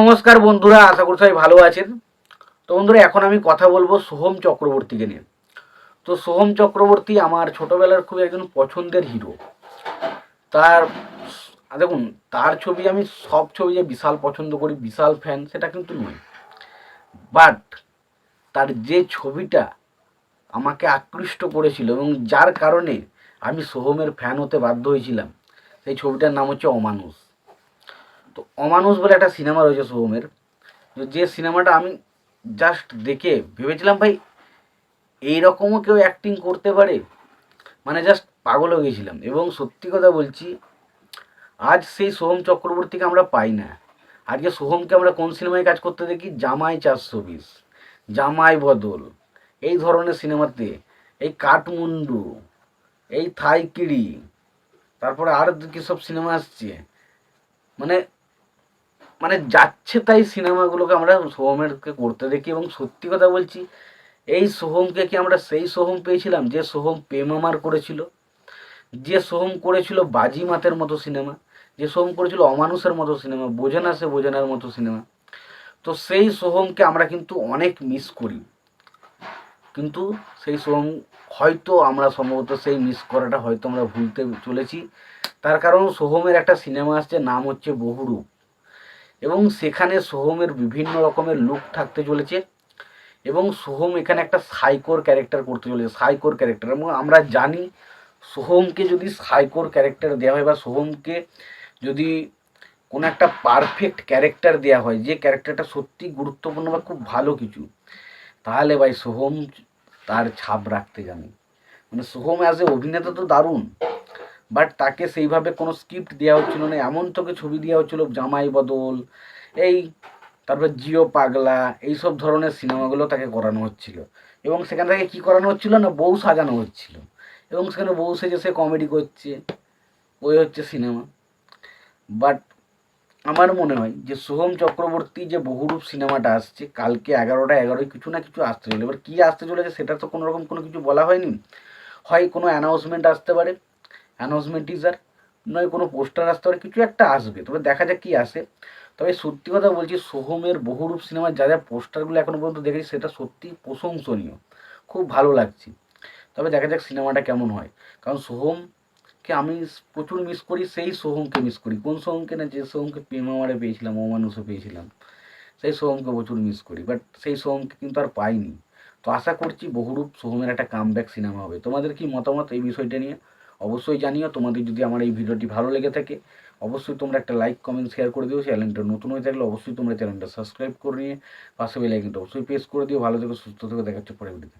নমস্কার বন্ধুরা, আশা করি ভালো আছেন। তো বন্ধুরা, এখন আমি কথা বলব সোহম চক্রবর্তীকে নিয়ে। তো সোহম চক্রবর্তী আমার ছোটবেলার খুব একজন পছন্দের হিরো। তার দেখুন, তার ছবি আমি সব ছবি যে বিশাল পছন্দ করি, বিশাল ফ্যান সেটা কিন্তু নয়। বাট তার যে ছবিটা আমাকে আকৃষ্ট করেছিল এবং যার কারণে আমি সোহমের ফ্যান হতে বাধ্য হয়েছিলাম, সেই ছবিটার নাম হচ্ছে অমানুষ। তো অমানুষ বলে একটা সিনেমা রয়েছে সোহমের যে সিনেমাটা আমি জাস্ট দেখে ভেবেছিলাম, ভাই, এইরকমও কেউ অ্যাক্টিং করতে পারে? মানে জাস্ট পাগল হয়ে গেছিলাম। এবং সত্যি কথা বলছি, আজ সেই সোহম চক্রবর্তীকে আমরা পাই না। আজকে সোহমকে আমরা কোন সিনেমায় কাজ করতে দেখি? জামাই চারশো বিশ, জামাই বদল, এই ধরনের সিনেমাতে। এই কাঠমুন্ডু, এই থাইকিড়ি, তারপরে আর কী সব সিনেমা আসছে। মানে মানে যাচ্ছে তাই সিনেমাগুলোকে আমরা সোহমেরকে করতে দেখি এবং সত্যি কথা বলছি, এই সোহমকে কি আমরা সেই সোহম পেয়েছিলাম যে সোহম পেমামার করেছিল? যে সোহম করেছিল বাজিমাতের মতো সিনেমা, যে সোহম করেছিল অমানুষের মতো সিনেমা, বোঝে না সে বোঝানোর মতো সিনেমা। তো সেই সোহমকে আমরা কিন্তু অনেক মিস করি। কিন্তু সেই সোহম হয়তো আমরা সম্ভবত সেই মিস করাটা হয়তো আমরা ভুলতে চলেছি। তার কারণ সোহমের একটা সিনেমা আসছে, নাম হচ্ছে বহুরূপ। এবং সেখানে সোহমের বিভিন্ন রকমের লুক থাকতে চলেছে। এবং সোহম এখানে একটা সাইকোর ক্যারেক্টার করতে চলেছে, সাইকোর ক্যারেক্টার এবং আমরা জানি সোহমকে যদি সাইকোর ক্যারেক্টার দেওয়া হয় বা সোহমকে যদি কোনো একটা পারফেক্ট ক্যারেক্টার দেওয়া হয়, যে ক্যারেক্টারটা সত্যি গুরুত্বপূর্ণ বা খুব ভালো কিছু, তাহলে ভাই সোহম তার ছাপ রাখতে জানে। মানে সোহম অ্যাজ এ অভিনেতা তো দারুণ। বাট তাকে সেইভাবে কোনো স্ক্রিপ্ট দেওয়া হচ্ছিল না, এমন তোকে ছবি দেওয়া হচ্ছিল, জামাই বদল, এই, তারপর জিও পাগলা, এইসব ধরনের সিনেমাগুলো তাকে করানো হচ্ছিল। এবং সেখান থেকে কী করানো হচ্ছিল না, বউ সাজানো হচ্ছিল। এবং সেখানে বউ সেজে সে কমেডি করছে, ওই হচ্ছে সিনেমা। বাট আমার মনে হয় যে সোহম চক্রবর্তী যে বহুরূপ সিনেমাটা আসছে, কালকে এগারোটা এগারোয় কিছু না কিছু আসতে চলে এবার কী আসতে চলেছে সেটা তো কোনো রকম কোনো কিছু বলা হয়নি। হয় কোনো অ্যানাউন্সমেন্ট আসতে পারে। অ্যানাউন্সমেন্ট টিজার নয়, কোনো পোস্টার আসতে পারে, কিছু একটা আসবে, তবে দেখা যাক কী আসে। তবে সত্যি কথা বলছি, সোহমের বহুরূপ সিনেমার যা যা পোস্টারগুলো এখনও পর্যন্ত দেখেছি, সেটা সত্যি প্রশংসনীয়। খুব ভালো লাগছে। তবে দেখা যাক সিনেমাটা কেমন হয়। কারণ সোহমকে আমি প্রচুর মিস করি, সেই সোহমকে মিস করি। কোন সোহমকে না, যে সোহমকে প্রেমামারে পেয়েছিলাম, অমানুষও পেয়েছিলাম, সেই সোহমকে প্রচুর মিস করি। বাট সেই সোহমকে কিন্তু আর পাইনি। তো আশা করছি বহুরূপ সোহমের একটা কামব্যাক সিনেমা হবে। তোমাদের কি মতামত এই বিষয়টা নিয়ে? অবশ্যই জানিও, তোমাদের যদি আমার এই ভিডিওটি ভালো লেগে থাকে, অবশ্যই তোমরা একটা লাইক কমেন্ট শেয়ার করে দিও। চ্যানেলটা নতুন হয়ে থাকলে অবশ্যই তোমরা চ্যানেলটা সাবস্ক্রাইব করে নিয়ে পাশে বেলাইকনটা অবশ্যই প্রেস করে দিও। ভালো থেকে, সুস্থ থেকে দেখাচ্ছে পরে ভিডিওতে